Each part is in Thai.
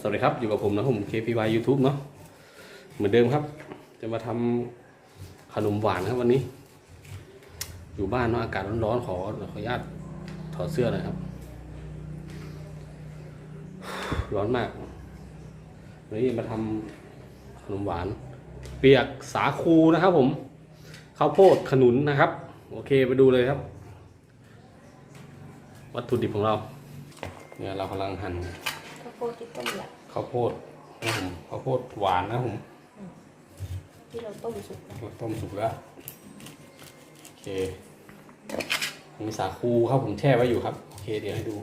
สวัสดีครับ อยู่กับผมนะผม KPY YouTube เนาะเหมือนเดิมครับ จะมาทำขนมหวานครับวันนี้ อยู่บ้านเนาะอากาศร้อนๆขอขออนุญาตถอดเสื้อหน่อยครับ ร้อนมากวันนี้มาทำขนมหวาน เปียกสาคูนะครับผมข้าวโพดขนุนนะครับ โอเคไปดูเลยครับ วัตถุดิบของเรา เนี่ยเรากำลังหั่น โพดที่ต้มแล้วข้าวโพดนะครับผมข้าวโพดหวานนะครับผมที่เราต้มสุกแล้วเราต้มสุกแล้วโอเคมีสาคูครับผมแช่ไว้อยู่ครับโอเคเดี๋ยวให้ดู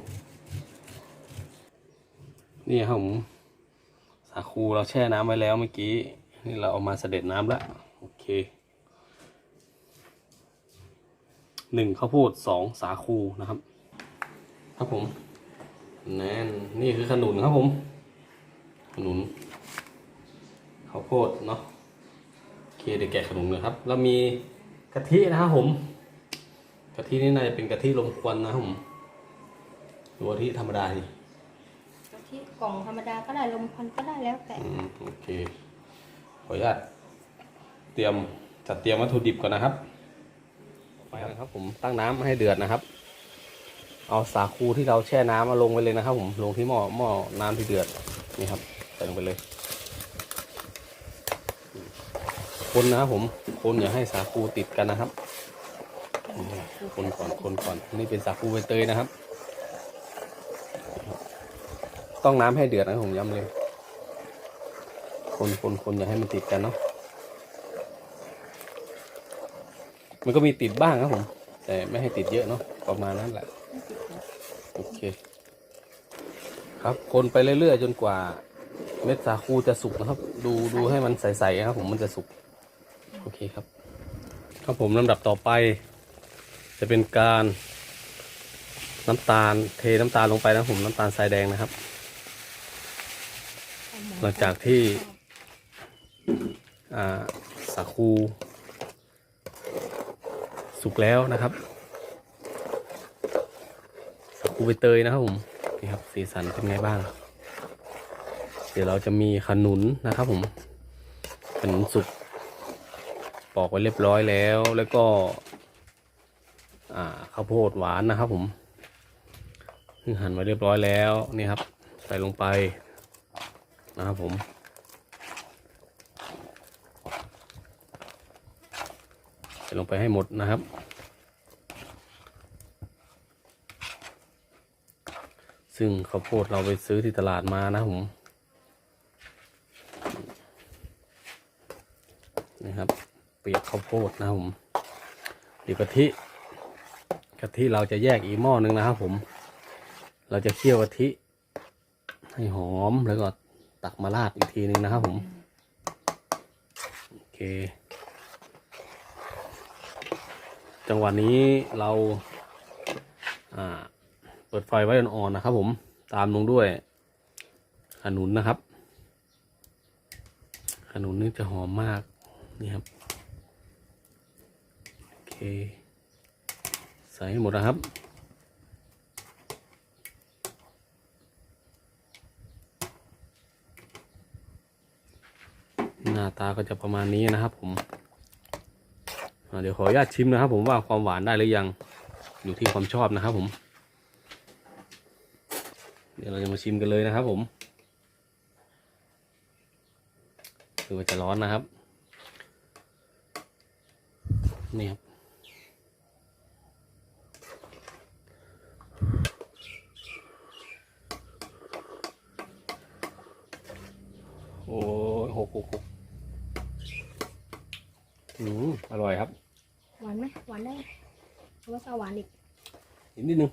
นี่ครับผมสาคูเราแช่น้ำไว้แล้วเมื่อกี้นี่เราเอามาเสด็จน้ำแล้วโอเคหนึ่งข้าวโพดสองสาคูนะครับ ครับผม นั่นนี่คือขนุนครับผม ขนุนข้าวโพดเนาะโอเคเดี๋ยวแกะขนุนเลยครับเรามีกะทินะครับผม กะทินี่น่าจะเป็นกะทิลมควันนะครับผมหรือว่ากะทิธรรมดาดิที่กล่องธรรมดาก็ได้ลมควันก็ได้แล้วแต่อืมโอเค ขออนุญาตเตรียมจัดเตรียมวัตถุดิบก่อนนะครับไปนะครับผมตั้งน้ำให้เดือดนะครับ เอาสาคูที่เราแช่น้ำมาลงไปเลยนะครับผมลงที่หม้อหม้อน้ำที่เดือดนี่ครับใส่ลงไปเลย คนนะครับผมคนอย่าให้สาคูติดกันนะครับคนก่อนคนก่อนนี่เป็นสาคูใบเตยนะครับ ต้องน้ำให้เดือดนะผมย้ำเลยคนคนคนอย่าให้มันติดกันเนาะมันก็มีติดบ้างครับผม แต่ไม่ให้ติดเยอะเนาะประมาณนั้นแหละ โอเค ครับ คนไปเรื่อยๆจนกว่าเม็ดสาคูจะสุกนะครับ ดูดูให้มันใสๆครับผมมันจะสุก โอเคครับ ครับผมลำดับต่อไป จะเป็นการน้ำตาลเทน้ำตาลลงไปนะผมน้ำตาลทรายแดงนะครับ หลังจากที่สาคู สุกแล้วนะครับสาคูใบเตยนะครับผม นี่ครับสีสันเป็นไงบ้าง เดี๋ยวเราจะมีขนุนนะครับผมขนุนสุกปอกไว้เรียบร้อยแล้วแล้วก็ข้าวโพดหวานนะครับผมหั่นไว้เรียบร้อยแล้วนี่ครับ ใส่ลงไปนะครับผมใส่ลงไปให้หมดนะครับ ซึ่งข้าวโพดเราไปซื้อที่ตลาดมานะผมนี่ครับ เปียกข้าวโพดนะผมเดี๋ยวกะทิกะทิเราจะแยกอีกหม้อหนึงนะครับผม เราจะเคี่ยวกะทิให้หอมแล้วก็ตักมาราดอีกทีนึงนะครับผมโอเค จังหวะนี้เราอ่า ปิดไฟไว้อ่อนๆนะครับ ผมตามลงด้วยขนุนนะครับ ขนุนนี่จะหอมมากนี่ครับโอเค ใส่ให้หมดนะครับหน้าตาก็จะประมาณนี้นะครับ ผมเดี๋ยวขออนุญาตชิมนะครับ ผมว่าความหวานได้หรือยังอยู่ที่ความชอบนะครับ ผม เดี๋ยวเราจะมาชิมกันเลยนะครับผมคือว่าจะร้อนนะครับ นี่ครับโอ้ยหกหกหกอืมอร่อยครับ หวานไหมหวานได้หรือว่าจะเอาหวานอีกอีกนิดนึง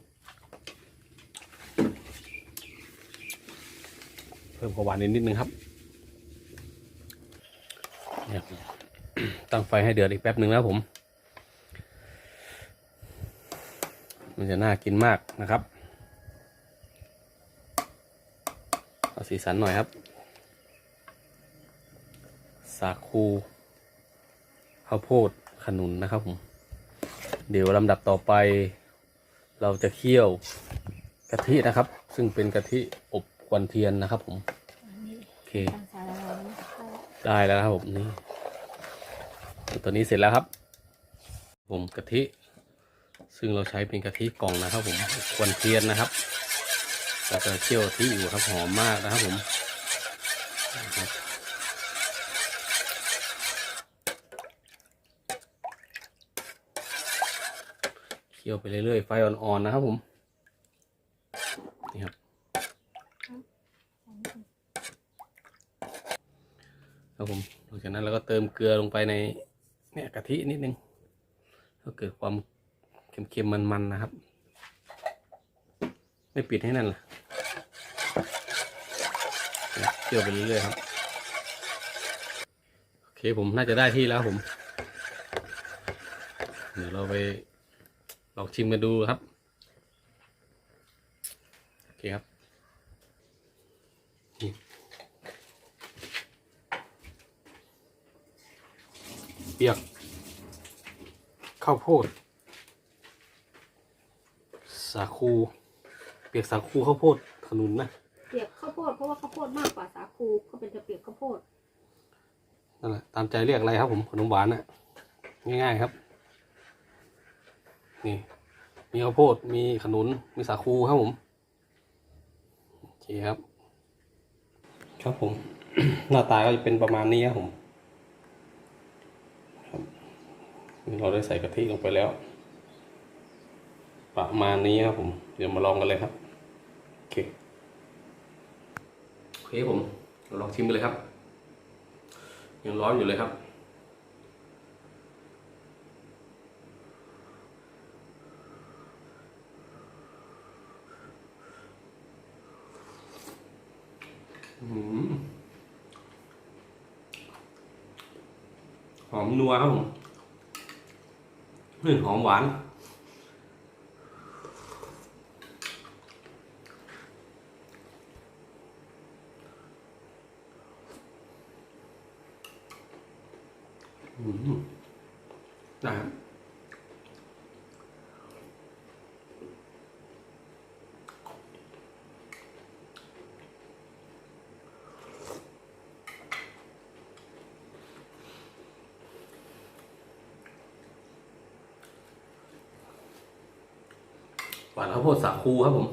พิ่มความหวานนิดนิดนึงครับเนี่ยครับตั้งไฟให้เดือดอีกแป๊บหนึ่งแล้วผม มันจะน่ากินมากนะครับเอาสีสันหน่อยครับ สาคูข้าวโพดขนุนนะครับผม เดี๋ยวลำดับต่อไป เราจะเคี่ยวกะทินะครับ ซึ่งเป็นกะทิอบ ควันเทียนนะครับผมตั้งสายละลายแล้วนะคได้แล้วนะครับผมนี่ตัวนี้เสร็จแล้วครับ ผมกะทิ ซึ่งเราใช้เป็นกะทิกล่องนะครับ ผมควันเทียนนะครับแล้วก็เคี่ยวที่อยู่ครับหอมมากนะครับผมเคี่ยวไปเรื่อยๆไฟอ่อนๆนะครับผมนี่ครับ ครับผมห ลังจากนั้นเราก็เติมเกลือลงไปในเนี่ยกะทินิดนึงก็เกิดความเค็มๆมันๆนะครับ ไม่ปิดให้นั่นล่ะเนี่ยวไปเรื่อยๆครับโอเคผมน่าจะได้ที่แล้วผมเดี๋ยวเราไปลองชิมกันดูครับ โอเคครับ ปียกข้าวโพด สาคู เปียกสาคูข้าวโพดขนุนนะ เปียกข้าวโพดเพราะว่าข้าวโพดมากกว่าสาคูก็เป็นจะเปียกข้าวโพดนั่นแหละตามใจเรียกอะไรครับผมขนมหวานน่ะง่ายๆครับ นี่ มีข้าวโพดมีขนุนมีสาคูครับผมโอเคครับ ครับผม หน้าตาก็จะเป็นประมาณนี้ครับผมครับ เราได้ใส่กะทิลงไปแล้ว ประมาณนี้ครับผม เดี๋ยวมาลองกันเลยครับ โอเค โอเคผมเราลองชิมกันเลยครับ ยังร้อนอยู่เลยครับหอมนัวครับผม หอมหวาน อืมนะครับานข้าวโพดสาคูครับผม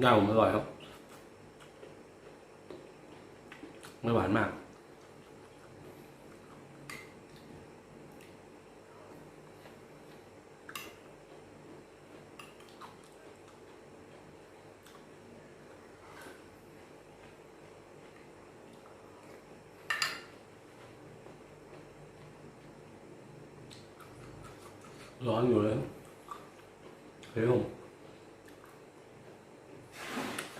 หน้างผมอร่อยครับ ไม่หวานมาก ร้อนอยู่เลยเฮ้ยผม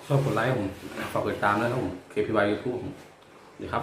ชอบกดไลค์ผมฝากกดติดตามด้วยนะครับผม KPY YouTube ผมดีครับ